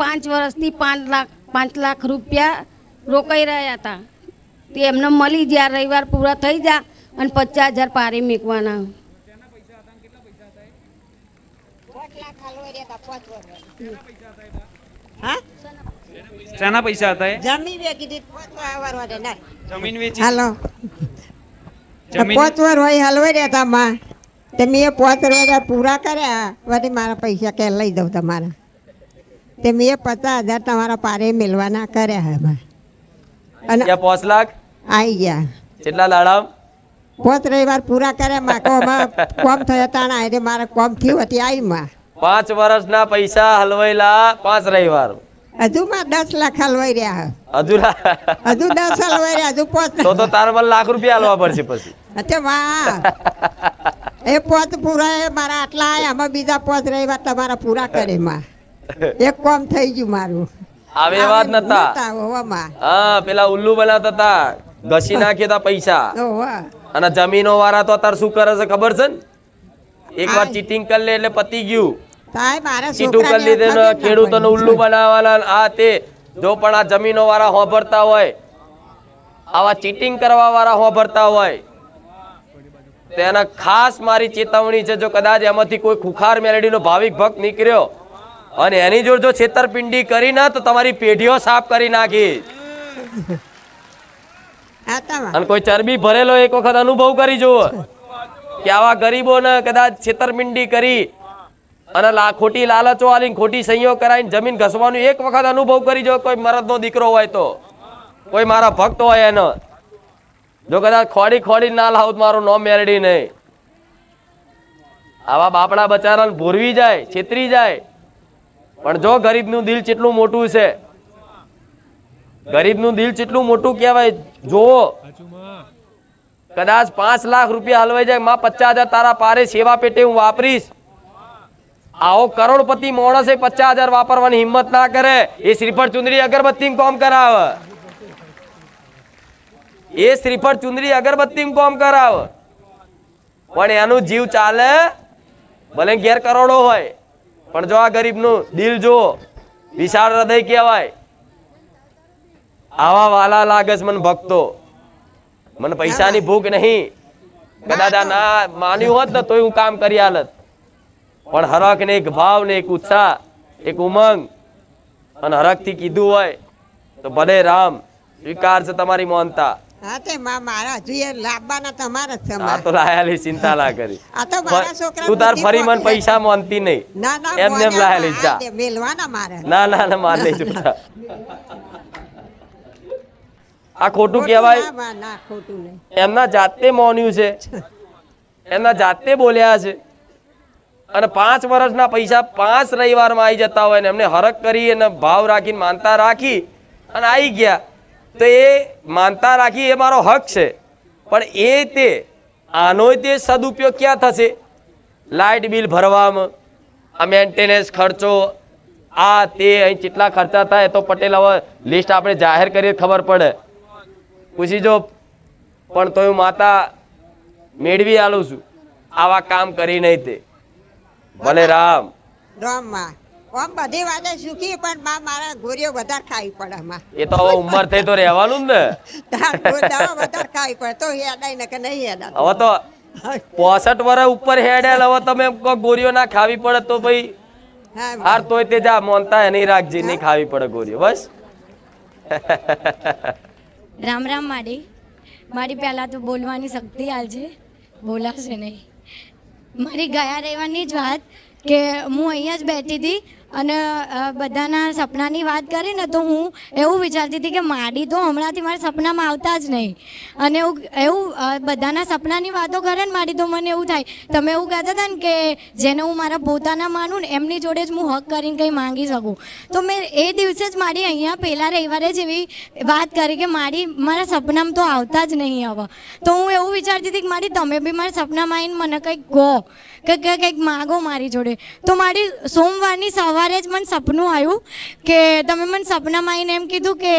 પાંચ વર્ષથી પાંચ લાખ પાંચ લાખ રૂપિયા રોકાઈ રહ્યા હતા. તે એમને મળી જ્યાં રવિવાર પૂરા થઈ જા અને પચાસ હજાર પારે મૂકવાના. હા? શાના પૈસા હતા જમીન વેચી દીધી પોત વાર જમીન વેચી? હાલો. પોચ વાર હોય હલવાઈ રહ્યા માં તે મેં એ પોત વાર પૂરા કર્યા વળી મારા પૈસા કે લઈ દઉં તમારા. તે મેં પચાસ હજાર તમારા પારે મેળવાના કર્યા હવે અને પાંચ લાખ? આવી ગયા. કેટલા લાડામ? પાંચ રવિવાર પૂરા કર્યા માં કોમાં કોમ થયા તાણા એટલે મારે કોમ થયું હતી આવી માં. પાંચ વર્ષના પૈસા હલવાયેલા પાંચ રવિવાર. હજુ માં દસ લાખ હલવાઈ રહ્યા હે. હજુ હજુ દસ હલવાઈ રહ્યા હજુ પોત તો તો તારે પર લાખ રૂપિયા હલવા પડશે પછી. અચ્છા વાહ. એ પોત પૂરા એ મારા આટલા આમાં બીજા પોત રવિવાર તમારા પૂરા કરે માં એક કોમ થઈ ગયું મારું. આવે એવા જ નતા. હા પેલા ઉલ્લુ બનાવતા હતા. ઘસી નાખ્યા હતા પૈસા. અને જમીનો વાળા તો અત્યારે શું કરે છે ખબર છે ને? એક વાર ચીટિંગ કરી લે એટલે પતી ગયું. ચીટું કરી લીધે ખેડૂતોને ઉલ્લુ બનાવવાના આ તે. જો પણ આ જમીનો વાળા હોભરતા હોય આવા ચીટિંગ કરવા વાળા હોભરતા હોય તેના ખાસ મારી ચેતવણી છે જો કદાચ એમાંથી કોઈ ખુખાર મેલેડીનો ભાવિક ભક્ત નીકળ્યો અને એની જોડે જો છેતરપિંડી કરી ના તો તમારી પેઢીઓ સાફ કરી નાખી. અને કોઈ ચરબી ભરેલો એક વખત અનુભવ કરી જુઓ. કે આવા ગરીબોને કદાચ છેતરપિંડી કરી અને ખોટી લાલચો આલીને ખોટી સંયોગ કરાવીને જમીન ઘસવાનું એક વખત અનુભવ કરી જો કોઈ મરદનો દીકરો હોય તો. કોઈ મારા ભક્ત હોય એનો. જો કદાચ ખોડી ખોડી ના લાવ મારું નોમ મેરડી નહીં. આવા બાપડા બચારાને ભૂરવી જાય છેતરી જાય. પણ જો ગરીબનું દિલ કેટલું મોટું છે, ગરીબનું દિલ કેટલું મોટું કહેવાય જોવો કદાચ પાંચ લાખ રૂપિયા હલવાઈ જાય, માં પચાસ હજાર તારા પારે સેવા પેટે હું વાપરીશ. આવો કરોડપતિ માણસે પચાસ હજાર વાપરવાની હિંમત ના કરે. એ શ્રીફળ ચુંદરી અગરબત્તી કોમ કરાવે. એ શ્રીફળ ચુંદરી અગરબત્તી કોમ કરાવ. પણ એનું જીવ ચાલે, ભલે ઘેર કરોડો હોય. પણ જો આ ગરીબનું દિલ જુઓ, વિશાળ હૃદય કહેવાય. આવા વાલા લાગે મન ભક્તો. મને પૈસાની ભૂખ નહીં. કદાચ ના માન્યું હોત ને તોય હું કામ કરી હાલત પણ હરખ ને એક ભાવ ને એક ઉત્સાહ, એક ઉમંગ અને હરખથી કીધું હોય તો ભલે રામ સ્વીકાર છે તમારી મોનતા. હા તે માં મારા હજુ એ લાવવાના તમારા જ આ તો લાયાલી ચિંતા ના કરી. આ તો મારા છોકરા તું તાર ફરી મને પૈસા માનતી નહીં. ના ના એમ નેમ લાયેલી જા. મેલવાના મારે. ના ના ના માર નહીં છૂટા આ ખોટું કહેવાય. ના, ના ખોટું નહીં. એમના જાતે મોન્યું છે. એમના જાતે બોલ્યા છે. અને પાંચ વર્ષના પૈસા પાંચ રવિવારમાં આવી જતા હોય ને એમને હરક કરી અને ભાવ રાખીને માનતા રાખી અને આવી ગયા. તો એ માનતા રાખી એ મારો હક છે. પણ એ તે આનો તે સદુપયોગ ક્યાં થશે? લાઇટ બિલ ભરવામાં, આ મેન્ટેનન્સ ખર્ચો, આ તે અહીં કેટલા ખર્ચા થાય તો પટેલ હવે લિસ્ટ આપણે જાહેર કરીએ ખબર પડે. પૂછી જો, પણ તો હું માતા મેળવી આલું છું. આવા કામ કરી નહીં તે. ભલે રામ. રામમાં. આમ બધી વાતે સુખી પણ બા મારા ગોરીઓ વધારે ખાવી પડે આમાં. એ તો હવે ઉંમર થઈ તો રહેવાનું ને. દવા વધારે ખાવી પડે તો હેડાય ને કે નહીં હેડાય હવે તો પોસઠ વર્ષ ઉપર હેડેલ હવે તમે એમ કહો ગોળીઓ ના ખાવી પડે તો ભાઈ હાર તોય તે જા મોનતા એની રાખજે નહીં ખાવી પડે ગોરીઓ બસ. રામ રામ માડી. મારી પહેલાં તો બોલવાની શક્તિ આલજે બોલાશે નહીં. મારી ગયા રહેવાની જ વાત કે હું અહીંયા જ બેઠી હતી અને બધાના સપનાની વાત કરી ને તો હું એવું વિચારતી હતી કે માડી તો હમણાંથી મારા સપનામાં આવતા જ નહીં. અને એવું એવું બધાના સપનાની વાતો કરે ને માડી તો મને એવું થાય. તમે એવું કહેતા હતા ને કે જેને હું મારા પોતાના માનું ને એમની જોડે જ હું હક કરીને કંઈ માંગી શકું. તો મેં એ દિવસે જ મારી અહીંયા પહેલા રવિવારે જ એવી વાત કરી કે મારી મારા સપનામાં તો આવતા જ નહીં હવે તો હું એવું વિચારતી હતી કે માડી, તમે બી મારા સપનામાં આવીને મને કંઈક કહો. કે કંઈક માગો મારી જોડે. તો મારી સોમવારની સવારે જ મને સપનું આવ્યું કે તમે મને સપનામાં આવીને એમ કીધું કે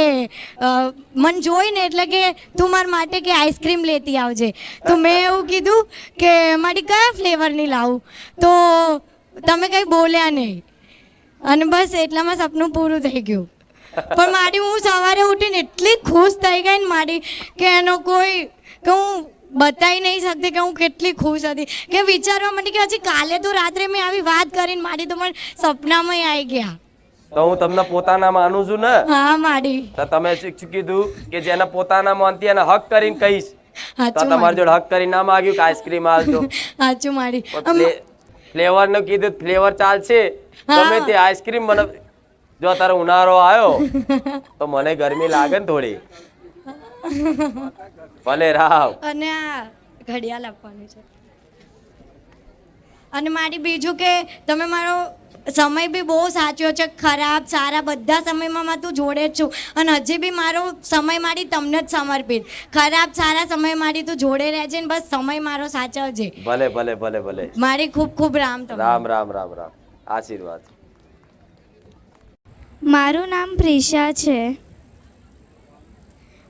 મને જોઈને એટલે કે તું મારા માટે કે આઈસ્ક્રીમ લેતી આવજે. તો મેં એવું કીધું કે મારી કયા ફ્લેવરની લાવું? તો તમે કંઈ બોલ્યા નહીં. અને બસ એટલામાં સપનું પૂરું થઈ ગયું. પણ મારી હું સવારે ઉઠીને એટલી ખુશ થઈ ગઈ ને મારી કે એનો કોઈ, કે હું બતાવી નહીં શકતી કે હું કેટલી ખુશ હતી. કે વિચારવા માંડી કે હજી કાલે તો રાત્રે મેં આવી વાત કરીને મારી તો મને સપનામાં આવી ગયા. તો હું તમને પોતાના માનું છું ને? હા માડી. તો તમે કીધું કે જેને પોતાના માનતી એને હક કરીને કહીશ. તો તમારી જોડે હક કરીને ના માગ્યું કે આઈસ્ક્રીમ આવજો સાચું મારી ફ્લેવરનું કીધું ફ્લેવર ચાલશે. તમે તે આઈસ્ક્રીમ મને જો અત્યારે ઉનાળો આવ્યો તો મને ગરમી લાગે ને થોડી. ભલે રાવ. અને આ ઘડિયાળ આપવાની છે. અને મારી બીજું કે તમે મારો સમય બી બહુ સાચવ્યો છે ખરાબ સારા બધા સમયમાં માં તું જોડે જ છું. અને હજી બી મારો સમય મારી તમને જ સમર્પિત. ખરાબ સારા સમય મારી તું જોડે રહેજે ને બસ સમય મારો સાચવજે. ભલે ભલે ભલે ભલે. મારી ખૂબ ખૂબ રામ તમને. રામ રામ રામ રામ. આશીર્વાદ. મારું નામ પ્રિશા છે.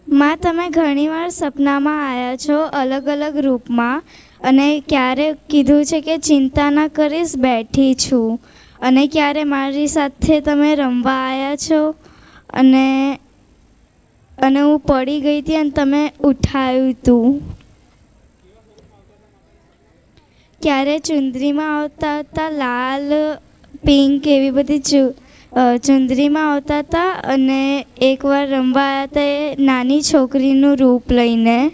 માં, તમે ઘણીવાર સપનામાં આવ્યા છો અલગ અલગ રૂપમાં અને ક્યારે કીધું છે કે ચિંતા ના કરીશ, બેઠી છું. અને ક્યારે મારી સાથે તમે રમવા આવ્યા છો? અને અને હું પડી ગઈ હતી અને તમે ઉઠાવ્યું હતું ક્યારે ચુંદરીમાં આવતા હતા લાલ, પિંક એવી બધી ચુંદરીમાં આવતા હતા અને એકવાર રમવા આવ્યા હતા એ નાની છોકરીનું રૂપ લઈને.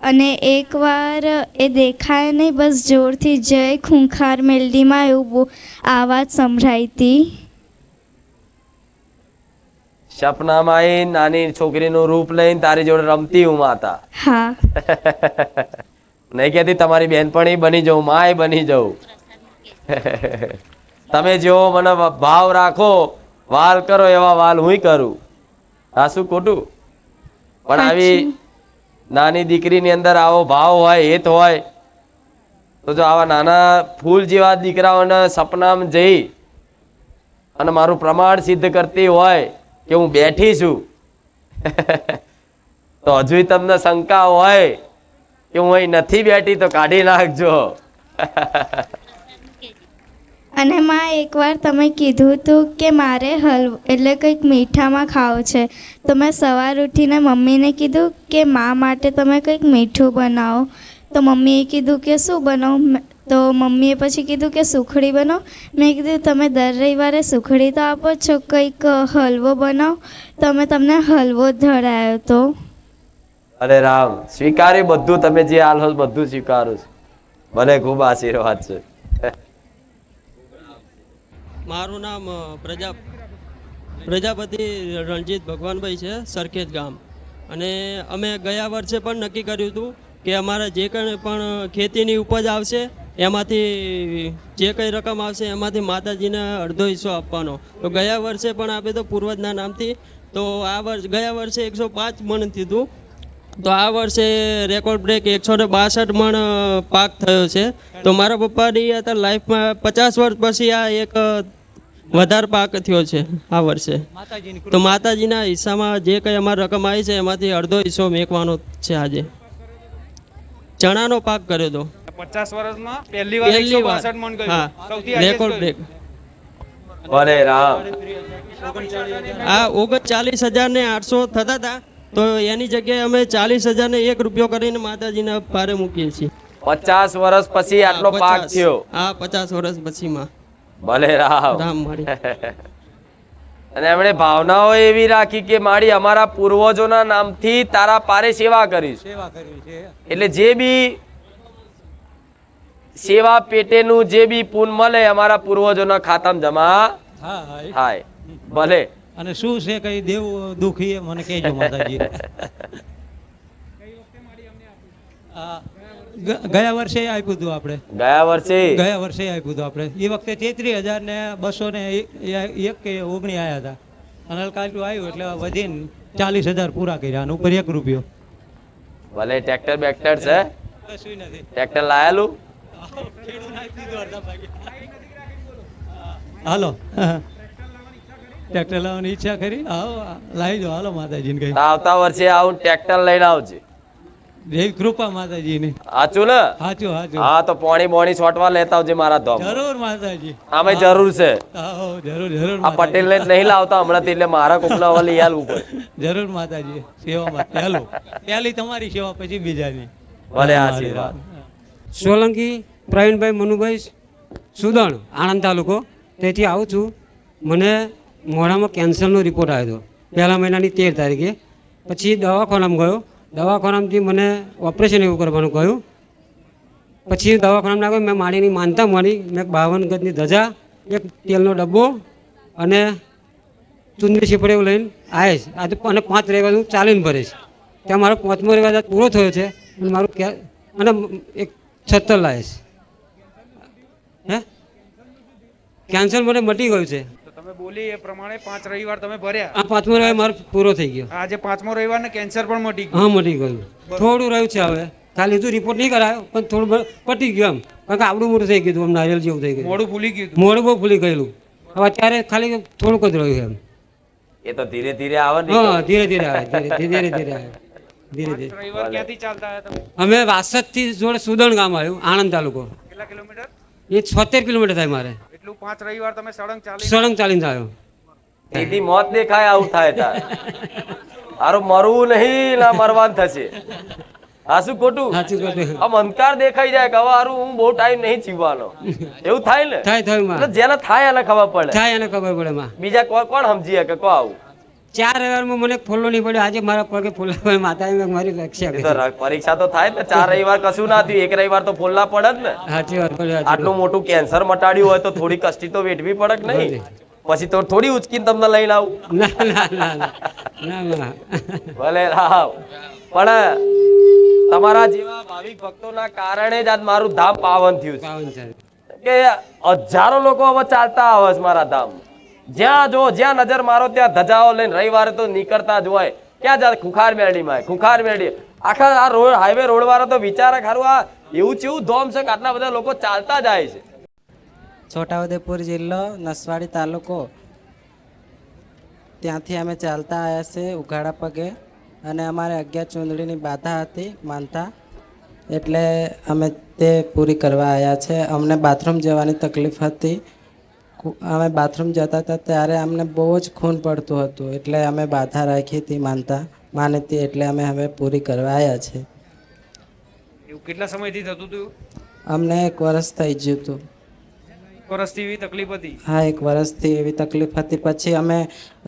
અને એકવાર એ દેખાય નહીં બસ જોરથી જય ખૂંખાર મેલડીમાં એવું આવાજ સંભળાઈ હતી. સપનામાં એ નાની છોકરીનું રૂપ લઈને તારી જોડે રમતી હું માતા હા. નહીં કહેતી તમારી બહેનપણી બની જવું માય બની જવું. તમે જેવો મને ભાવ રાખો વાલ કરો એવા વાલ હું કરું. આ શું ખોટું? પણ આવી નાની દીકરીની અંદર આવો ભાવ હોય હેત હોય તો જો આવા નાના ફૂલ જેવા દીકરાઓને સપનામાં જઈ અને મારું પ્રમાણ સિદ્ધ કરતી હોય કે હું બેઠી છું તો હજુય તમને શંકા હોય કે હું અહીં નથી બેઠી તો કાઢી નાખજો. અને માં, એકવાર તમે કીધું હતું કે મારે હલવો એટલે કંઈક મીઠામાં ખાવું છે, તો મેં સવાર ઉઠીને મમ્મીને કીધું કે મા માટે તમે કંઈક મીઠું બનાવો. તો મમ્મીએ કીધું કે શું બનાવું? તો મમ્મીએ પછી કીધું કે સુખડી બનાવો. મેં કીધું, તમે દર રવિવારે સુખડી તો આપો છો, કંઈક હલવો બનાવો. તો અમે તમને હલવો ધરાયો હતો અરે રામ, સ્વીકારી બધું, તમે જે હાલ બધું સ્વીકારું છું. ભલે ખૂબ આશીર્વાદ છે. મારું નામ પ્રજા, પ્રજાપતિ રણજીત ભગવાનભાઈ છે, સરખેજ ગામ. અને અમે ગયા વર્ષે પણ નક્કી કર્યું હતું કે અમારા જે કંઈ પણ ખેતીની ઉપજ આવશે, એમાંથી જે કંઈ રકમ આવશે, એમાંથી માતાજીને અડધો હિસ્સો આપવાનો. તો ગયા વર્ષે પણ આપે તો પૂર્વજના નામથી, તો આ વર્ષ, ગયા વર્ષે એકસો પાંચ મણ થયું તો આ વર્ષે રેકોર્ડ બ્રેક એકસો ને બાસઠ મણ પાક થયો છે. તો મારા પપ્પાની અત્યારે લાઈફમાં પચાસ વર્ષ પછી આ એક વધારે પાક થયો છે આ વર્ષે. તો માતાજીના હિસ્સામાં જે કંઈ અમારી રકમ આવી છે એમાંથી અડધો હિસ્સો મેકવાનો છે આજે. ચણાનો પાક કર્યો હતો પચાસ વર્ષમાં પહેલી વાર પહેલી વાર. હા. રેકોર્ડ બ્રેક ભલે રામ. આ ઓગણચાલીસ હજાર ને આઠસો થતા હતા. તો એની જગ્યાએ અમે ચાલીસ હજાર ને એક રૂપિયો કરીને માતાજીના ભારે મૂકીએ છીએ. પચાસ વર્ષ પછી આટલો પાક થયો. હા પચાસ વર્ષ પછીમાં. ભલે રામ રામ મારી. અને એમણે ભાવનાઓ એવી રાખી કે મારી અમારા પૂર્વજોના નામથી તારા પારે સેવા કરીશ. એટલે જે બી સેવા પેટેનું જે બી પૂન મળે અમારા પૂર્વજોના ખાતામાં જમા થાય. ભલે. અને શું છે કઈ દેવું દુઃખી એ? મને કહેજો માતાજી. ગયા વર્ષે આપ્યું હતું આપણે. ગયા વર્ષે? ગયા વર્ષે આપ્યું હતું આપણે. એ વખતે તેત્રીસ હજાર ને બસો ને એક- કે ઓગણી આવ્યા હતા. અને કાચું આવ્યું એટલે વધીને ચાલીસ હજાર પૂરા કર્યા અને ઉપર એક રૂપિયો. ભલે ટ્રેક્ટર બેક્ટર છે. કશું નથી. ટ્રેક્ટર લાયેલું? હાલો. ટ્રેક્ટર લાવવાની ઈચ્છા કરી? આવો લાવી દો હાલો માતાજીને કઈ આવતા વર્ષે આવું ટ્રેક્ટર લઈને આવજે. દેવી કૃપા માતાજીની. સાચું ને? સાચું સાચું. હા તો પોણી બોણી છોટવા લેતા આવજે મારા ધોમ. જરૂર માતાજી. આમે જરૂર છે. જરૂર જરૂર આ પટેલ ને નહીં લાવતા હમણાં એટલે મારા કોકના હવે લઈ ઉપર જરૂર માતાજી સેવામાં. પહેલું પહેલી તમારી સેવા પછી બીજાની. ભલે આશીર્વાદ. સોલંકી પ્રવીણભાઈ મનુભાઈ સુદણ આણંદ તાલુકો. તેથી આવું છું. મને મોઢામાં કેન્સરનો રિપોર્ટ આવ્યો હતો. પહેલા મહિનાની તેર તારીખે. પછી દવાખાનામાં ગયો. દવાખાનામાંથી મને ઓપરેશન એવું કરવાનું કહ્યું. પછી દવાખાનામાં ના ગયો મેં માળીની માનતા મળી મેં બાવન ગજની ધજા, એક તેલનો ડબ્બો અને ચુંદડી છીપડે એવું લઈને આવીશ આજે અને પાંચ રવિવાર હું ચાલીને ભરીશ ત્યાં મારો પાંચમો રવિવાર આજ પૂરો થયો છે અને મારું કે અને એક છત્તર લાવીશ હે? કેન્સર મને મટી ગયું છે. તો બોલી એ પ્રમાણે પાંચ રવિવાર તમે ભર્યા. આ પાંચમો રવિવાર મારો પૂરો થઈ ગયો. આજે પાંચમો રવિવાર ને કેન્સર પણ મટી ગયું. હા મટી ગયું. થોડું રહ્યું છે હવે. ખાલી હજુ રિપોર્ટ નહીં કરાયો પણ થોડું પટી ગયું એમ. કારણ કે આવડું મોટું થઈ ગયું આમ નારિયેલ જેવું થઈ ગયું. મોડું ભૂલી ગયું. મોડું બહુ ભૂલી ગયેલું. હવે અત્યારે ખાલી થોડુંક જ રહ્યું એમ. એ તો ધીરે ધીરે આવે ને હા ધીરે ધીરે આવે ધીરે ધીરે ધીરે આવે. ધીરે ધીરે. રવિવાર ક્યાંથી ચાલતા આવ્યા તમે? અમે વાસદથી જોડે સુદણ ગામ આવ્યું આણંદ તાલુકો. કેટલા કિલોમીટર? એ છોતેર કિલોમીટર થાય મારે. એટલું પાંચ રવિવાર તમે સળંગ ચાલી સળંગ ચાલીને આવ્યો દીદી મોત દેખાય આવું થાય તાર. હારું મરવું નહીં ના મરવાન થશે. હા શું ખોટું. આમ અંધકાર દેખાઈ જાય કે હવે હારું હું બહુ ટાઈમ નહીં જીવવાનો. એવું થાય ને? થાય થાય જેને થાય એને ખબર પડે. થાય એને ખબર પડે બીજા કોઈ કોણ સમજી શકે? કો આવું? ચાર રવિવારમાં મને ફોલ્લો નહીં પડ્યો. આજે મારા પગે ફોલ્લા માતા મારી રક્ષા પરીક્ષા તો થાય ને. ચાર રવિવાર કશું ના થયું. એક રવિવાર તો ફોલ્લા પડે ને. સાચી વાત આટલું મોટું કેન્સર મટાડ્યું હોય તો થોડી કષ્ટી તો વેઠવી પડે કે નહીં? પછી તો થોડી ઉચકીને તમને લઈને આવું. ના ના ના ના. ભલે રાવ. પણ તમારા જેવા ભાવિક ભક્તોના કારણે જ આજ મારું ધામ પાવન થયું છે. કે હજારો લોકો હવે ચાલતા આવે છે મારા ધામ જ્યાં જો જ્યાં નજર મારો, ત્યાં ધજાઓ લઈને રવિવારે તો નીકળતા જ હોય. ક્યાં જાય ખુખાર મેળીમાં ખુખાર મેળી આખા આ રોડ હાઈવે રોડ વાળો તો વિચારે ખરું આ એવું ચેવું ધોમ છે કે આટલા બધા લોકો ચાલતા જાય છે. છોટાઉદેપુર જિલ્લો, નસવાડી તાલુકો. ત્યાંથી અમે ચાલતા આવ્યા છે ઉઘાડા પગે અને અમારે અગિયાર ચૂંદડીની બાધા હતી માનતા. એટલે અમે તે પૂરી કરવા આવ્યા છે. અમને બાથરૂમ જવાની તકલીફ હતી. અમે બાથરૂમ જતા હતા ત્યારે અમને બહુ જ ખૂન પડતું હતું. એટલે અમે બાધા રાખી હતી માનતા. માની હતી એટલે અમે હવે પૂરી કરવા આવ્યા છે. એવું કેટલા સમયથી થતું હતું અમને એક વર્ષ થઈ ગયું હતું. વર્ષથી એવી તકલીફ હતી? હા એક વર્ષથી એવી તકલીફ હતી. પછી અમે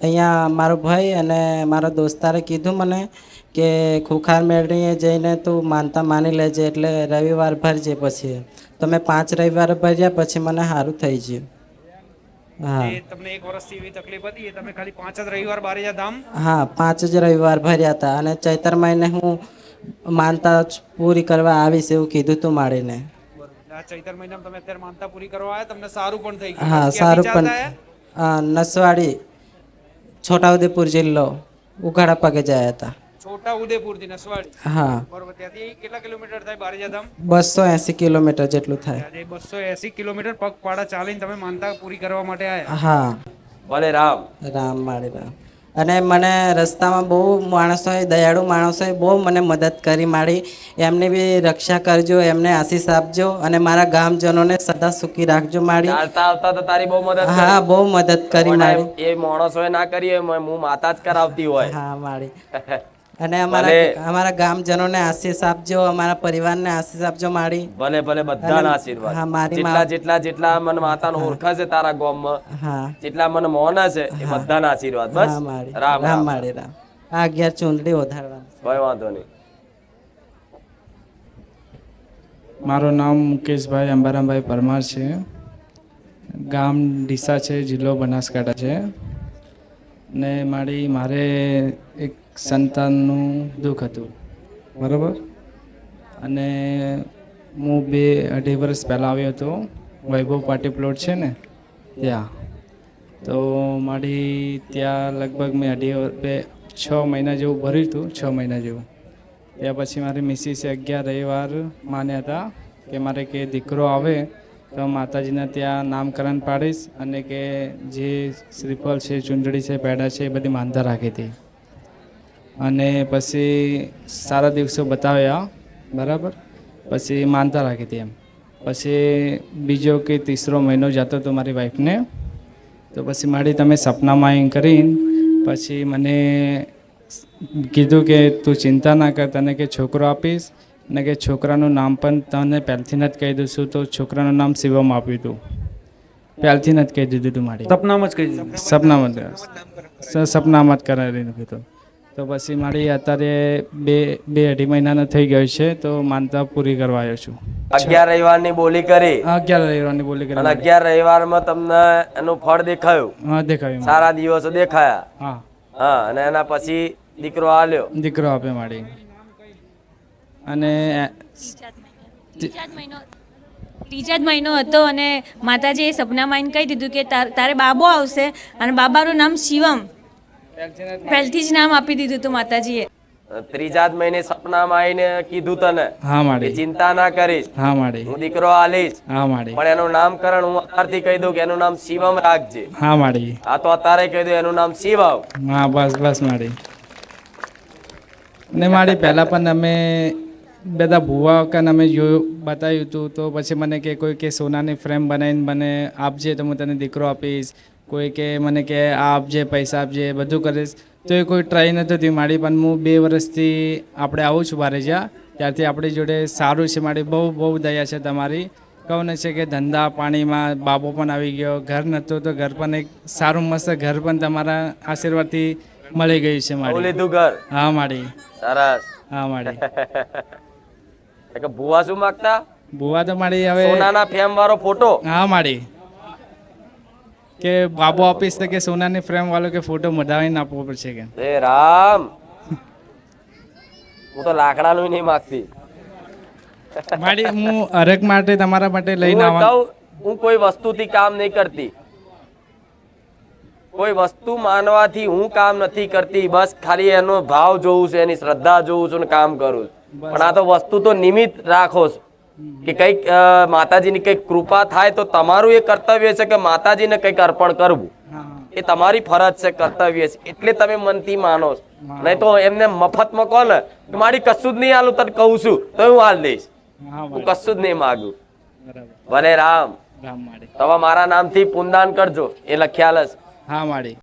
અહીંયા મારો ભાઈ અને મારા દોસ્તારે કીધું મને કે ખુખાર મેળવીએ જઈને તું માનતા માની લેજે એટલે રવિવાર ભરજે પછી. તો મેં પાંચ રવિવાર ભર્યા પછી મને સારું થઈ ગયું. એ તમને એક વર્ષથી એવી તકલીફ હતી એ તમે ખાલી પાંચ જ રવિવાર બારેજા ધામ? હા પાંચ જ રવિવાર ભર્યા હતા અને ચૈતર મહિને હું માનતા પૂરી કરવા આવીશ એવું કીધું તું એટલે આ ચૈતર મહિનામાં તમે અત્યારે માનતા પૂરી કરવા આવ્યા તમને સારું પણ થઈ ગયું. હા સારું પણ નસવાડી છોટાઉદેપુર જિલ્લો ઉઘાડા પગે જયા હતા. છોટા ઉદેપુરથી નસવાડી. હા. બરોબર ત્યાંથી કેટલા કિલોમીટર થાય બારેજા ધામ બસો એંસી કિલોમીટર જેટલું થાય. આજે બસો એસી કિલોમીટર પગપાળા ચાલીને તમે માનતા પૂરી કરવા માટે આવ્યા હા. ભલે રામ. રામ મારે રામ. અને મને રસ્તામાં બહુ માણસોએ દયાળુ માણસોએ બહુ મને મદદ કરી મારી. એમની બી રક્ષા કરજો એમને આશીષ આપજો અને મારા ગામજનોને સદા સુખી રાખજો મારી. આવતા આવતા તો તારી બહુ મદદ હા બહુ મદદ કરી મારી. એ માણસોએ ના કરી હોય હું માતા જ કરાવતી હોય. હા માળી અને અમારા અમારા ગામજનોને આશીષ આપજો અમારા પરિવારને આશીષ આપજો માળી ભલે ભલે બધાના આશીર્વાદ. હા, મારી જેટલા જેટલા જેટલા મન માતાનો ઓળખા છે તારા ગામમાં હા. જેટલા મને મોના છે એ બધાના આશીર્વાદ. બસ? રામ રામ. રામ રામ. આ અગિયાર ચૂંદડી વધારવા ભાઈ વાંધો નહીં. મારું નામ મુકેશભાઈ અંબારામભાઈ પરમાર છે. ગામ ડીસા છે જિલ્લો બનાસકાંઠા છે. ને મારી મારે એક સંતાનનું દુઃખ હતું. બરાબર? અને હું બે અઢી વર્ષ પહેલાં આવ્યો હતો. વૈભવ પાટી પ્લોટ છે ને ત્યાં. તો મારી ત્યાં લગભગ મેં અઢી બે છ મહિના જેવું ભર્યું હતું છ મહિના જેવું. ત્યાં પછી મારી મિસિસે અગિયાર રવિવાર માન્યા હતા કે મારે કે દીકરો આવે તો માતાજીના ત્યાં નામકરણ પાડીશ અને કે જે શ્રીફળ છે ચૂંટણી છે પેડા છે એ બધી માનતા રાખી હતી. અને પછી સારા દિવસો બતાવ્યા બરાબર? પછી માનતા રાખી હતી એમ. પછી બીજો કે ત્રીસરો મહિનો જતો હતો મારી વાઈફને તો પછી મારી તમે સપનામાં એમ કરીને પછી મને કીધું કે તું ચિંતા ના કર તને કે છોકરો આપીશ અને કે છોકરાનું નામ પણ તને પહેલથી જ કહી દઈશું તો છોકરાનું નામ શિવમ આપ્યું હતું પહેલથી જ કહી દીધું હતું મારી. સપનામાં જ કહી દીધું. સપનામાં જ. સપનામાં જ કરાવી દીધું તો પછી મારી અત્યારે બે બે અઢી મહિનાનો થઈ ગયો છે તો માનતા પૂરી કરવા આવ્યો છું. અગિયાર રવિવારની બોલી કરી. અગિયાર રવિવારની બોલી કરી અને અગિયાર રવિવારમાં તમને એનું ફળ દેખાયું. હા દેખાયું સારા દિવસો દેખાયા. હા. હા અને એના પછી દીકરો આલ્યો. દીકરો આપે મારી. અને ત્રીજા જ મહિનો હતો અને માતાજીએ સપનામાં એને કહી દીધું કે તારે બાબો આવશે અને બાબાનું નામ શિવમ. પહેલથી જ નામ આપી દીધું તું માતાજીએ. ત્રીજા જ મહિને સપનામાં આવીને કીધું તને હા કે ચિંતા ના કરીશ. હા મારી હું દીકરો આલીશ. હા મારી પણ એનું નામકરણ હું અત્યારથી કહી દઉં કે એનું નામ શિવમ રાખજે. હા મારી આ તો અત્યારે કહી દઉં એનું નામ શિવમ. હા બસ બસ મારી ને મારી પહેલાં પણ અમે બધા ભૂવા કન અમે જોયું બતાવ્યું હતું તો પછી મને કે કોઈ કે સોનાની ફ્રેમ બનાવીને મને આપજે તો હું તને દીકરો આપીશ. કોઈ કે મને કે આ આપજે પૈસા આપજે બધું કરીશ તો એ કોઈ ટ્રાય નથી થયું મારી. પણ હું બે વર્ષથી આપણે આવું છું બારે જ્યાં. ત્યારથી આપણી જોડે સારું છે મારી. બહુ બહુ દયા છે તમારી. કહું છે કે ધંધા પાણીમાં બાબો પણ આવી ગયો. ઘર નહોતું તો ઘર પણ એક સારું મસ્ત ઘર પણ તમારા આશીર્વાદથી મળી ગયું છે મારી. લીધું ઘર. હા મારી. સરસ. હા મારી. એટલે ભૂવા શું માંગતા? બુવા તો મારી હવે સોનાના ફેમ વાળો ફોટો. હા મારી. કે બાબો આપીશ તો કે સોનાની ફ્રેમ વાળો કે ફોટો મઢાવીને આપવો પડશે કે? એ રામ. હું તો લાકડાનું નહીં માગતી. મારી હું હરેક માટે તમારા માટે લઈને હું હું કોઈ વસ્તુથી કામ નહીં કરતી. કોઈ વસ્તુ માનવાથી હું કામ નથી કરતી બસ ખાલી એનો ભાવ જોઉં છું એની શ્રદ્ધા જોઉં છું ને કામ કરું છું. પણ આ તો વસ્તુ તો નિમિત્ત રાખો છો. કે કંઈક માતાજીની કંઈક કૃપા થાય તો તમારું એ કર્તવ્ય છે કે માતાજીને કંઈક અર્પણ કરવું. એ તમારી ફરજ છે કર્તવ્ય છે. એટલે તમે મનથી માનો છો. નહીં તો એમને મફતમાં કહો ને મારી કશું જ નહીં હાલું તને કહું છું. તો હું હાલ દઈશ. હું કશું જ નહીં માગું. ભલે રામ. તમે મારા નામથી પુનદાન કરજો. એ લખ્યાલ હા મારી